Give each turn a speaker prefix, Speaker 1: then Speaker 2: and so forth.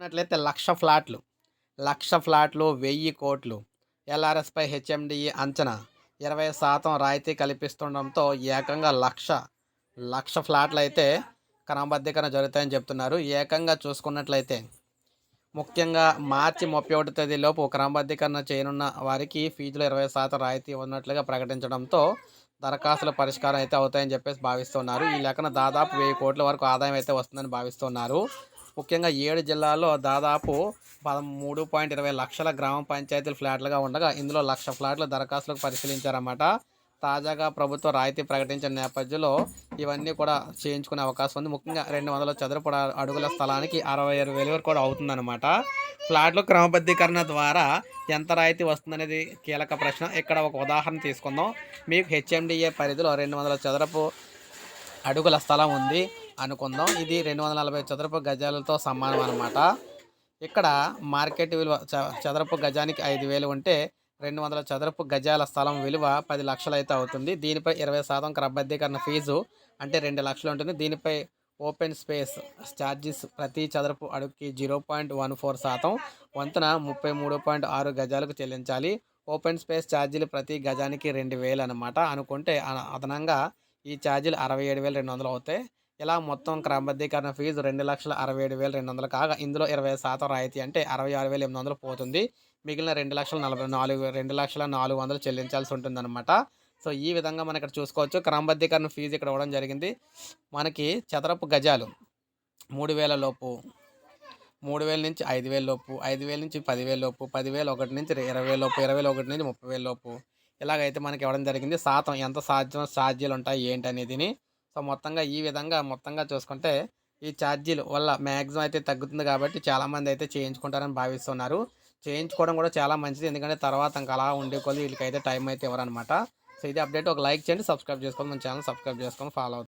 Speaker 1: చూసుకున్నట్లయితే లక్ష ఫ్లాట్లు లక్ష ఫ్లాట్లు వెయ్యి కోట్లు. ఎల్ఆర్ఎస్పై హెచ్ఎండిఈ అంచనా. ఇరవై శాతం రాయితీ కల్పిస్తుండడంతో ఏకంగా లక్ష లక్ష ఫ్లాట్లు అయితే క్రమబద్ధీకరణ జరుగుతాయని చెప్తున్నారు. ఏకంగా చూసుకున్నట్లయితే ముఖ్యంగా మార్చి ముప్పై ఒకటి తేదీలోపు క్రమబద్ధీకరణ చేయనున్న వారికి ఫీజులు ఇరవై శాతం రాయితీ ఉన్నట్లుగా ప్రకటించడంతో దరఖాస్తుల పరిష్కారం అయితే అవుతాయని చెప్పేసి భావిస్తున్నారు. ఈ లెక్కన దాదాపు వెయ్యి కోట్ల వరకు ఆదాయం అయితే వస్తుందని భావిస్తున్నారు. ముఖ్యంగా ఏడు జిల్లాల్లో దాదాపు పదమూడు పాయింట్ ఇరవై లక్షల గ్రామ పంచాయతీలు ఫ్లాట్లుగా ఉండగా ఇందులో లక్ష ఫ్లాట్లు దరఖాస్తులకు పరిశీలించారన్నమాట. తాజాగా ప్రభుత్వం రాయితీ ప్రకటించిన నేపథ్యంలో ఇవన్నీ కూడా చేయించుకునే అవకాశం ఉంది. ముఖ్యంగా రెండు వందల చదరపు అడుగుల స్థలానికి అరవై ఆరు వేల వరకు కూడా అవుతుందన్నమాట. ఫ్లాట్లు క్రమబద్ధీకరణ ద్వారా ఎంత రాయితీ వస్తుందనేది కీలక ప్రశ్న. ఇక్కడ ఒక ఉదాహరణ తీసుకుందాం. మీకు హెచ్ఎండిఏ పరిధిలో రెండు వందల చదరపు అడుగుల స్థలం ఉంది. అనుకుందాం. ఇది రెండు వందల నలభై చదరపు గజాలతో సమానం అనమాట ఇక్కడ మార్కెట్ విలువ చదరపు గజానికి ఐదు వేలు ఉంటే రెండు వందల చదరపు గజాల స్థలం విలువ పది లక్షలు అయితే అవుతుంది. దీనిపై ఇరవై శాతం క్రమబద్ధీకరణ ఫీజు అంటే రెండు లక్షలు ఉంటుంది. దీనిపై ఓపెన్ స్పేస్ ఛార్జెస్ ప్రతి చదరపు అడుగుకి జీరో పాయింట్ వన్ ఫోర్ శాతం. వంతున ముప్పై మూడు పాయింట్ ఆరు గజాలకు చెల్లించాలి. ఓపెన్ స్పేస్ ఛార్జీలు ప్రతి గజానికి రెండు వేలు అనమాట అనుకుంటే అదనంగా ఈ ఛార్జీలు అరవై ఏడు వేలు రెండు వందలు అవుతాయి. ఇలా మొత్తం క్రమబద్ధీకరణ ఫీజు రెండు లక్షల అరవై ఏడు వేల రెండు వందలు కాగా ఇందులో ఇరవై శాతం రాయితీ అంటే అరవై ఆరు వేల ఎనిమిది వందలు పోతుంది. మిగిలిన రెండు లక్షల నలభై నాలుగు రెండు లక్షల నాలుగు వందలు చెల్లించాల్సి ఉంటుందన్నమాట. సో ఈ విధంగా మనం ఇక్కడ చూసుకోవచ్చు. క్రమబద్ధీకరణ ఫీజు ఇక్కడ ఇవ్వడం జరిగింది. మనకి చదరపు గజాలు మూడు వేల లోపు మూడు వేల నుంచి ఐదు వేల లోపు ఐదు వేల నుంచి పదివేల లోపు పదివేల ఒకటి నుంచి ఇరవై లోపు ఇరవై ఒకటి నుంచి ముప్పై వేల లోపు. ఇలాగైతే మనకి ఇవ్వడం జరిగింది. శాతం ఎంత సాధ్యం సాధ్యాలు ఉంటాయి ఏంటి అనేది సో మొత్తంగా ఈ విధంగా మొత్తంగా చూసుకుంటే ఈ ఛార్జీలు వల్ల మ్యాక్సిమం అయితే తగ్గుతుంది కాబట్టి చాలామంది అయితే చేయించుకుంటారని భావిస్తున్నారు. చేయించుకోవడం కూడా చాలా మంచిది. ఎందుకంటే తర్వాత ఇంకా అలా ఉండే కొద్ది వీళ్ళకైతే టైం అయితే ఇవ్వరనమాట సో ఇది అప్డేట్. ఒక లైక్ చేయండి సబ్స్క్రైబ్ చేసుకోండి. మన ఛానల్ సబ్స్క్రైబ్ చేసుకొని ఫాలో